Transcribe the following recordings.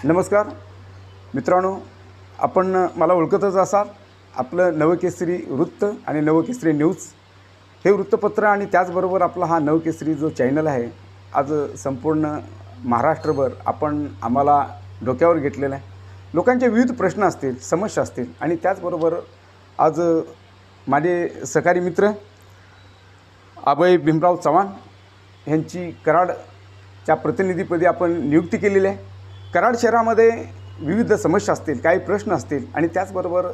नमस्कार. मित्रांनो आपण मला ओळखतच असाल आपलं नवकेसरी वृत्त आणि नवकेसरी न्यूज. हे वृत्तपत्र आणि त्याचबरोबर आपला हा नवकेसरी जो चॅनल आहे आज संपूर्ण महाराष्ट्रभर आपण आम्हाला डोक्यावर घेतलेला आहे. लोकांचे विविध प्रश्न असतील समस्या असतील आणि त्याचबरोबर आज माझे सहकारी मित्र अभय भीमराव चव्हाण यांची कराडच्या प्रतिनिधीपदी आपण नियुक्ती केलेली आहे. कराड शहरामध्ये विविध समस्या असतील काही प्रश्न असतील आणि त्याचबरोबर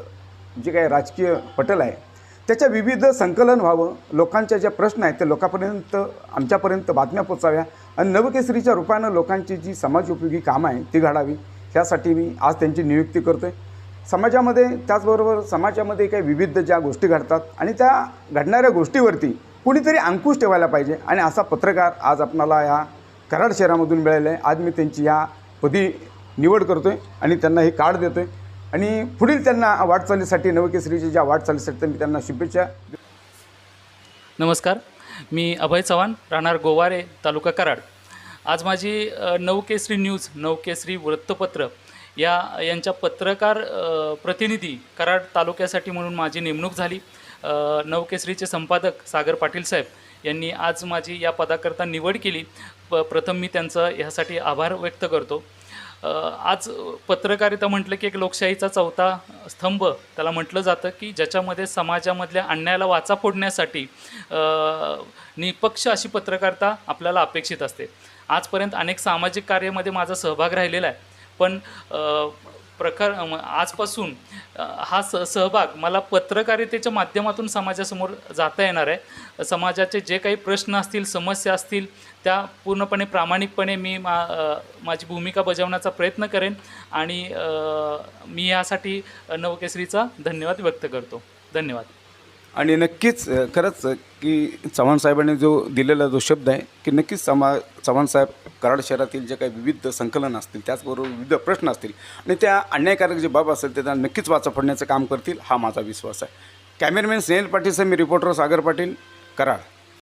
जे काही राजकीय पटल आहे त्याच्या विविध संकलन व्हावं लोकांच्या ज्या प्रश्न आहेत ते लोकांपर्यंत आमच्यापर्यंत बातम्या पोचाव्या आणि नवकेसरीच्या रूपानं लोकांची जी समाजोपयोगी कामं आहे ती घडावी ह्यासाठी मी आज त्यांची नियुक्ती करतो आहे समाजामध्ये त्याचबरोबर समाजामध्ये काही विविध ज्या गोष्टी घडतात आणि त्या घडणाऱ्या गोष्टीवरती कुणीतरी अंकुश ठेवायला पाहिजे आणि असा पत्रकार आज आपणाला ह्या कराड शहरामधून मिळाला आहे. आज मी त्यांची ह्या पदी निवड करतो आहे आणि त्यांना हे कार्ड देतो आहे आणि पुढील त्यांना वाटचालीसाठी नवकेसरीच्या ज्या वाटचालीसाठी मी त्यांना शुभेच्छा नमस्कार. मी अभय चव्हाण राहणार गोवारे तालुका कराड. आज माझी नवकेसरी न्यूज नवकेसरी वृत्तपत्र या यांच्या पत्रकार प्रतिनिधी कराड तालुक्यासाठी म्हणून माझी नेमणूक झाली. नवकेसरीचे संपादक सागर पाटील साहेब. यांनी आज माझी या पदाकरता निवड केली. प प्रथम मी त्यांचं ह्यासाठी आभार व्यक्त करतो. आज पत्रकारिता म्हटलं की एक लोकशाहीचा चौथा स्तंभ त्याला म्हटलं जातं की ज्याच्यामध्ये समाजामधल्या अन्यायाला वाचा फोडण्यासाठी निपक्ष अशी पत्रकारिता आपल्याला अपेक्षित असते. आजपर्यंत अनेक सामाजिक कार्यामध्ये माझा सहभाग राहिलेला आहे. पण प्रकार आजपासून हा स सहभाग मला पत्रकारितेच्या माध्यमातून समाजासमोर जाता येणार आहे. समाजाचे जे काही प्रश्न असतील समस्या असतील त्या पूर्णपणे प्रामाणिकपणे मी मा माझी भूमिका बजावण्याचा प्रयत्न करेन आणि मी यासाठी नवकेसरीचा धन्यवाद व्यक्त करतो. धन्यवाद. आणि नक्कीच खरंच की चव्हाण साहेबांनी जो दिलेला जो शब्द आहे की नक्कीच समा चव्हाण साहेब कराड शहरातील जे काही विविध संकलन असतील त्याचबरोबर विविध प्रश्न असतील आणि त्या अन्यायकारक जे बाब असेल ते त्यांना नक्कीच वाचा फोडण्याचं काम करतील हा माझा विश्वास आहे. कॅमेरामॅन स्नेहल पाटील सर मी रिपोर्टर सागर पाटील कराड.